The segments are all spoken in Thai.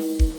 เ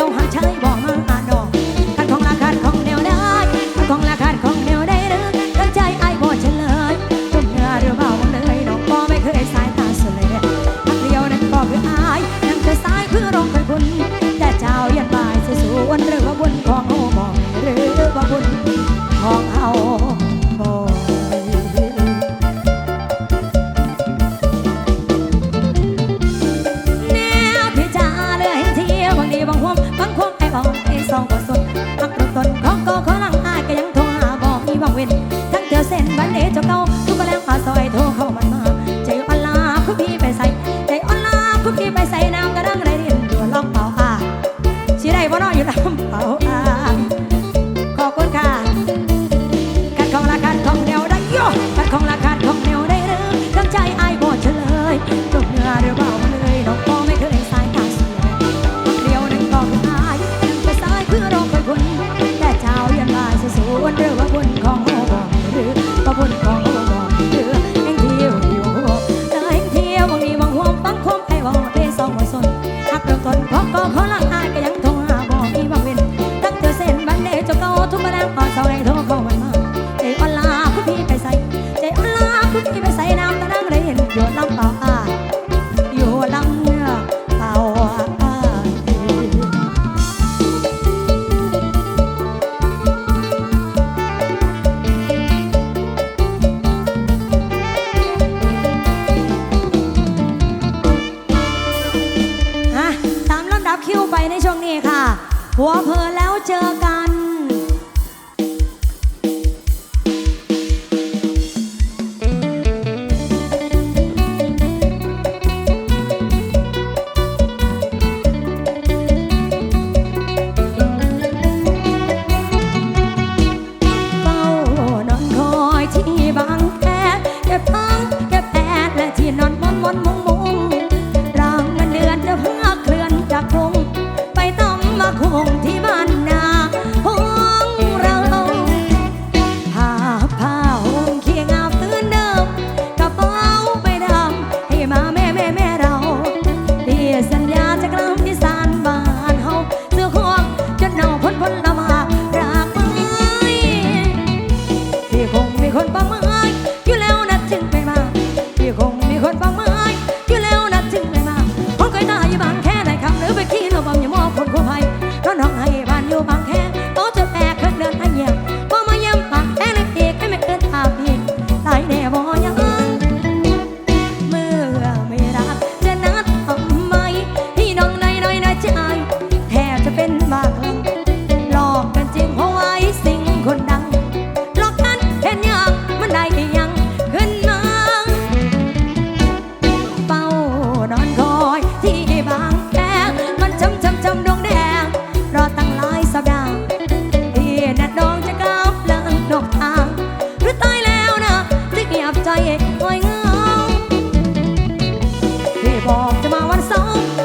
เดีย quên thắng thừa sen bán để cho câu อกจะมาวันสอง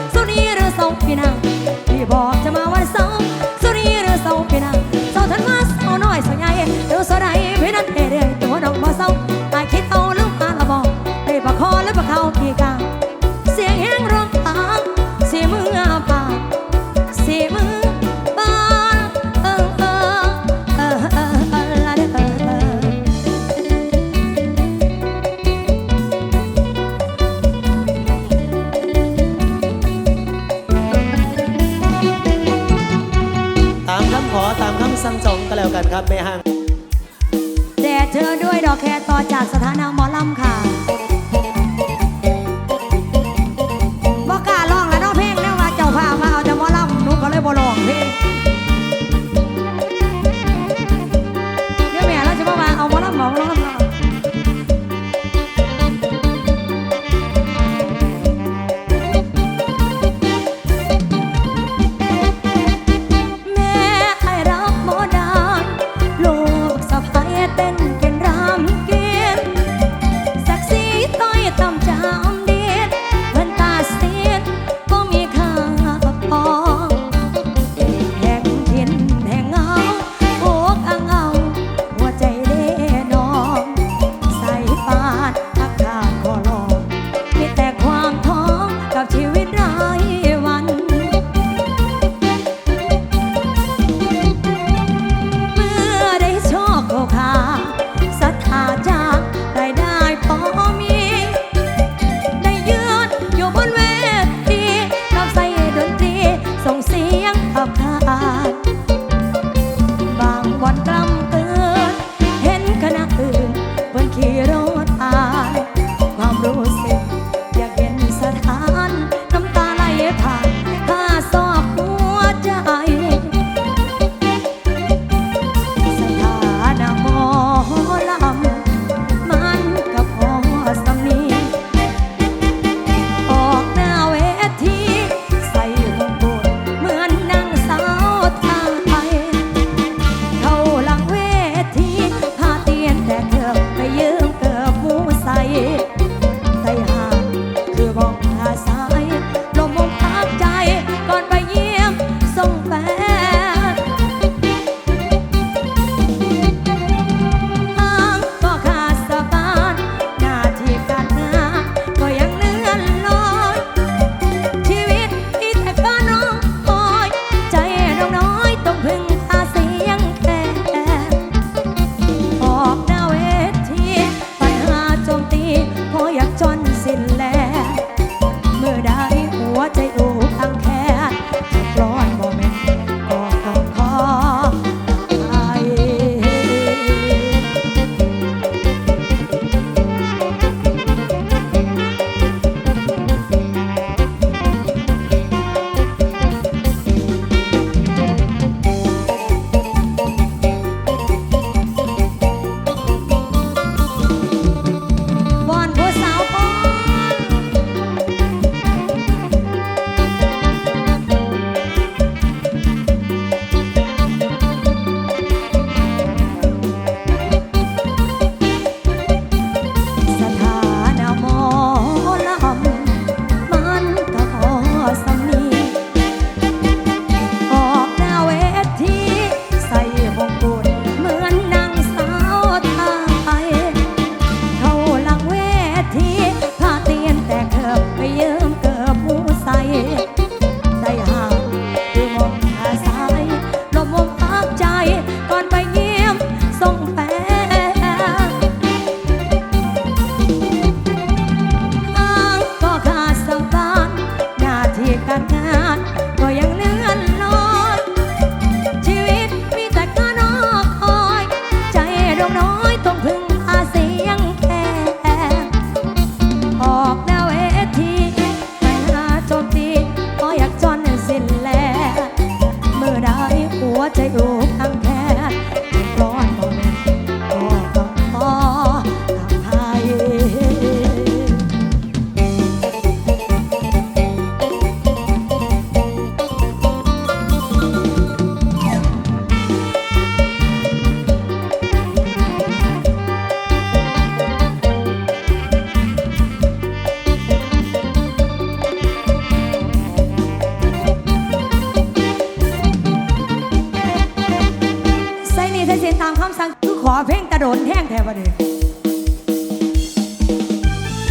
ระโดดแห้งแทบวันนี้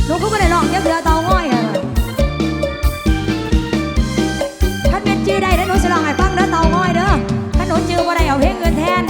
หนูก็ไม่ได้ลองเยอะเถือเตาง่อยเอะท่านเป็นจีได้แล้วหนูจะลองให้ฟังเด้อเตาง่อยเด้อถ้าหนูจือว่าได้เอาเพ่งเงินแทน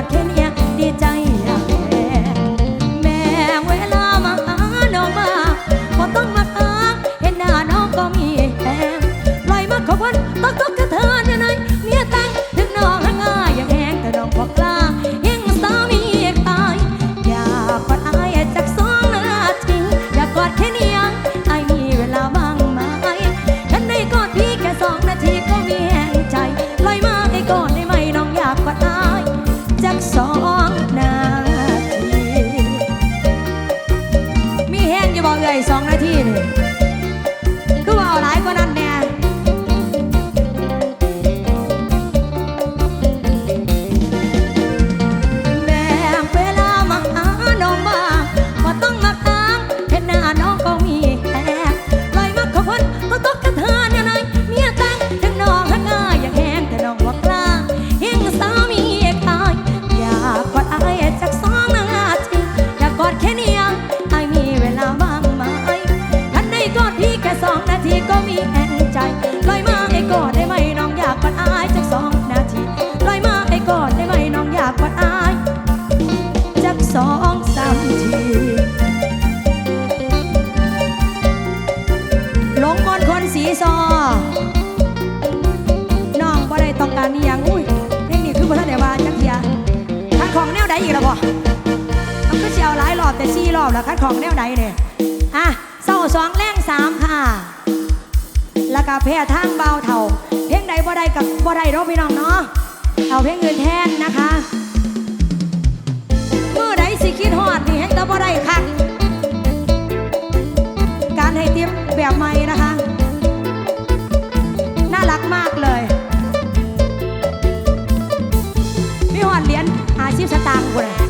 Joaquín ได้อีกแล้วบ่ต้องก็เชียวหลายรอบแต่ซี่รอบแล้วคัดของแนวใดเนี่ยอะเศร้าสองแรงสามค่ะ แล้วก็แพ้ทางเบาเท่า เพลงใดบ่ได้กับบ่ได้รบาะพี่น้องเนาะ เอาเพลงเงินแทนนะคะเมื่อใดสิคิดฮอดนี่ให้ตะบ่ได้คักการให้ทิปแบบใหม่นะคะ น่ารักมากเลย ชะตากูเลย